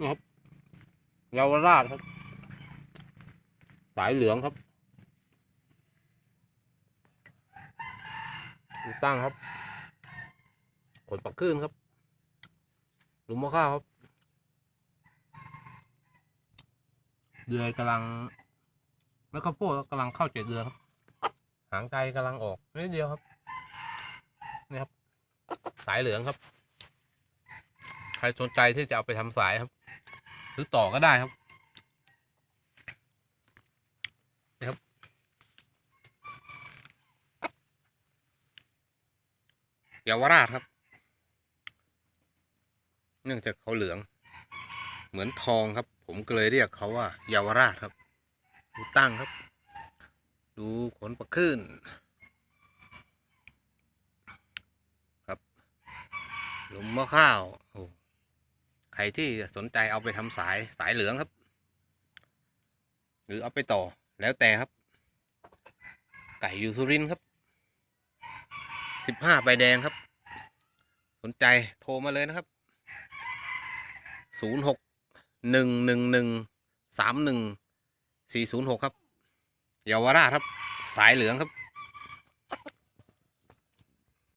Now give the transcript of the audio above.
นะครับเยาวราชครับ สายเหลืองครับตั้งครับ ขนปักขึ้นครับ หลุมมะข้าวครับ เดือยกำลังแล้วก็พดกำลังเข้าเจ็ดเดือนครับ หางไกลกำลังออกนิดเดียวครับ นี่ครับ สายเหลืองครับ รสนใจที่จะเอาไปทำสายครับหรือต่อก็ได้ครับนี่ครับเยาวราชครับ เนื่องจากเขาเหลือง เหมือนทองครับ ผมก็เลยเรียกเขาว่าเยาวราชครับ ดูตั้งครับ ดูขนประขึ้นครับหลุมมะข้าว ใครที่สนใจเอาไปทำสายสายเหลืองครับ หรือเอาไปต่อแล้วแต่ครับ ไก่ยู่สุรินครับสิบห้าใบแดงครับ สนใจโทรมาเลยนะครับศูนย์หกหนึ่งหนึ่งหนึ่งสามหนึ่งสี่ศูนย์หกครับเยาวราชครับ สายเหลืองครับ